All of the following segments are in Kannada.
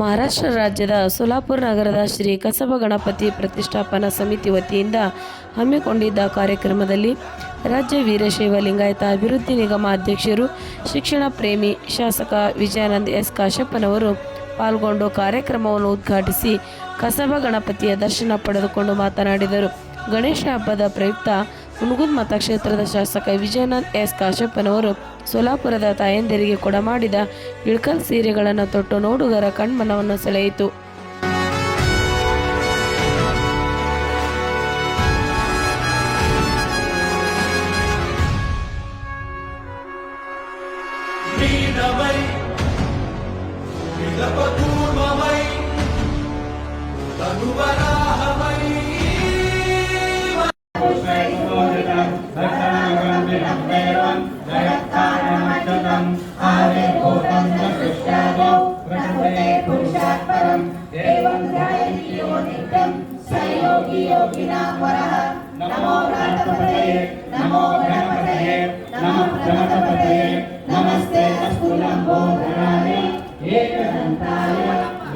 ಮಹಾರಾಷ್ಟ್ರ ರಾಜ್ಯದ ಸೋಲಾಪುರ ನಗರದ ಶ್ರೀ ಕಸಬ ಗಣಪತಿ ಪ್ರತಿಷ್ಠಾಪನಾ ಸಮಿತಿ ವತಿಯಿಂದ ಹಮ್ಮಿಕೊಂಡಿದ್ದ ಕಾರ್ಯಕ್ರಮದಲ್ಲಿ ರಾಜ್ಯ ವೀರಶೈವ ಲಿಂಗಾಯತ ಅಭಿವೃದ್ಧಿ ನಿಗಮ ಅಧ್ಯಕ್ಷರು, ಶಿಕ್ಷಣ ಪ್ರೇಮಿ ಶಾಸಕ ವಿಜಯಾನಂದ್ ಎಸ್ ಕಾಶಪ್ಪನವರು ಪಾಲ್ಗೊಂಡು ಕಾರ್ಯಕ್ರಮವನ್ನು ಉದ್ಘಾಟಿಸಿ ಕಸಬ ಗಣಪತಿಯ ದರ್ಶನ ಪಡೆದುಕೊಂಡು ಮಾತನಾಡಿದರು. ಗಣೇಶ ಹಬ್ಬದ ಪ್ರಯುಕ್ತ ಹುಣಗುದ್ ಮತಕ್ಷೇತ್ರದ ಶಾಸಕ ವಿಜಯನಾಥ್ ಎಸ್ ಕಾಶಪ್ಪನವರು ಸೋಲಾಪುರದ ತಾಯಂದಿರಿಗೆ ಕೊಡಮಾಡಿದ ಇಳ್ಕಲ್ ಸೀರೆಗಳನ್ನು ತೊಟ್ಟು ನೋಡುಗರ ಕಣ್ಮನವನ್ನು ಸೆಳೆಯಿತು Vida. एवं ध्यायन्ति यो नित्यं स योगी योगिनां वरः नमो गणपतये नमो गणपतये नमः गणपतये नमस्ते अस्तु लम्बोदराय एकदन्ताय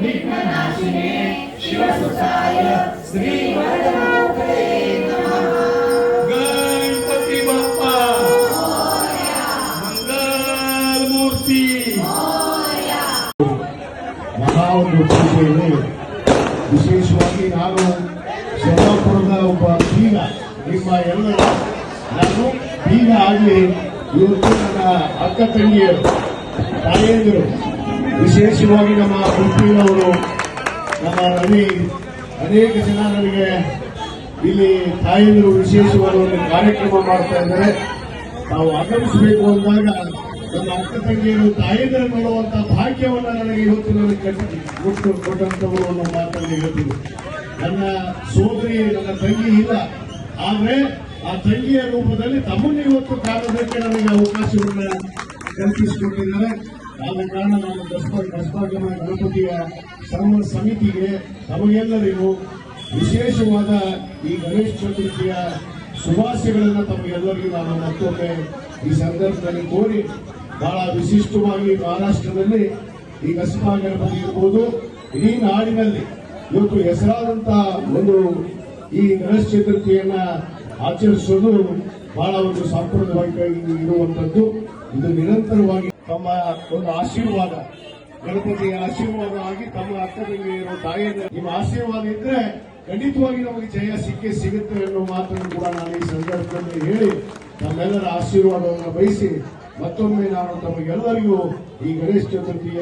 विघ्ननाशिने शिवसुताय श्रीवरदमूर्तये ಮೂರ್ತಿ ಮಹಾ ಒಂದು ಪೂಜೆಯಲ್ಲಿ ವಿಶೇಷವಾಗಿ ನಾನು ಶರಣಪುರದ ಒಬ್ಬ ಬೀಗ ನಿಮ್ಮ ಎಲ್ಲರ ನಾನು ಬೀಗ ಆಗಲಿ. ಇವತ್ತು ನನ್ನ ಅಕ್ಕ ತಂಗಿಯರು ತಾಯಿಯಂದರು ವಿಶೇಷವಾಗಿ ನಮ್ಮ ಗುಂಪಿನವರು ನಮ್ಮ ರವಿ, ಅನೇಕ ಜನ ನನಗೆ ಇಲ್ಲಿ ತಾಯಿಯಂದರು ವಿಶೇಷವಾದ ಒಂದು ಕಾರ್ಯಕ್ರಮ ಮಾಡ್ತಾ ಇದ್ದಾರೆ. ನಾವು ಆಗಮಿಸಬೇಕು ಅಂದಾಗ ನನ್ನ ಅಕ್ಕ ತಂಗಿಯರು ತಾಯಿಯಂದಿರು ನೋಡುವಂತ ಭಾಗ್ಯವನ್ನ ನನಗೆ ಇವತ್ತು ನನಗೆ ಕಟ್ಟಿ. ಕೊಟ್ಟು ಕೊಟ್ಟಂತವರು ಅನ್ನೋ ಮಾತನ್ನು ಹೇಳ್ತೀನಿ. ನನ್ನ ಸೋದರಿ, ನನ್ನ ತಂಗಿ ಇಲ್ಲ. ಆದ್ರೆ ಆ ತಂಗಿಯ ರೂಪದಲ್ಲಿ ತಮ್ಮನ್ನು ಇವತ್ತು ಕಾಣೋದಕ್ಕೆ ನನಗೆ ಅವಕಾಶವನ್ನು ಕಲ್ಪಿಸಿಕೊಟ್ಟಿದ್ದಾರೆ. ಆದ ಕಾರಣ ನಾನು ದಸರಾ ದಸ್ಪಾಗಮ ಗಣಪತಿಯ ಸರ್ವ ಸಮಿತಿಗೆ ತಮಗೆಲ್ಲರಿಗೂ ವಿಶೇಷವಾದ ಈ ಗಣೇಶ ಚತುರ್ಥಿಯ ಶುಭಾಶಯಗಳನ್ನು ತಮಗೆಲ್ಲರಿಗೂ ನಾನು ಮತ್ತೊಮ್ಮೆ ಈ ಸಂದರ್ಭದಲ್ಲಿ ಕೋರಿ ಬಹಳ ವಿಶಿಷ್ಟವಾಗಿ ಮಹಾರಾಷ್ಟ್ರದಲ್ಲಿ ಈ ಕಸ್ಬಾ ಗಣಪತಿ ಇಡೀ ನಾಡಿನಲ್ಲಿ. ಇವತ್ತು ಹೆಸರಾದಂತಹ ಒಂದು ಈ ಗಣೇಶ ಚತುರ್ಥಿಯನ್ನ ಆಚರಿಸೋದು ಬಹಳ ಒಂದು ಸಾಂಪ್ರದಾಯಿಕವಾಗಿ ಇರುವಂತದ್ದು. ಇದು ನಿರಂತರವಾಗಿ ತಮ್ಮ ಒಂದು ಆಶೀರ್ವಾದ, ಗಣಪತಿಯ ಆಶೀರ್ವಾದ ಆಗಿ ತಮ್ಮ ಅಕ್ಕದಲ್ಲಿ ಇರುವ ತಾಯಿಯನ್ನು ನಿಮ್ಮ ಆಶೀರ್ವಾದ ಇದ್ರೆ ಖಂಡಿತವಾಗಿ ನಮಗೆ ಜಯ ಸಿಕ್ಕೇ ಸಿಗುತ್ತೆ ಅನ್ನೋ ಮಾತನ್ನು ಕೂಡ ನಾನು ಈ ಸಂದರ್ಭದಲ್ಲಿ ಹೇಳಿ ತಮ್ಮೆಲ್ಲರ ಆಶೀರ್ವಾದವನ್ನು ಬಯಸಿ ಮತ್ತೊಮ್ಮೆ ನಾನು ತಮಗೆಲ್ಲರಿಗೂ ಈ ಗಣೇಶ ಚತುರ್ಥಿಯ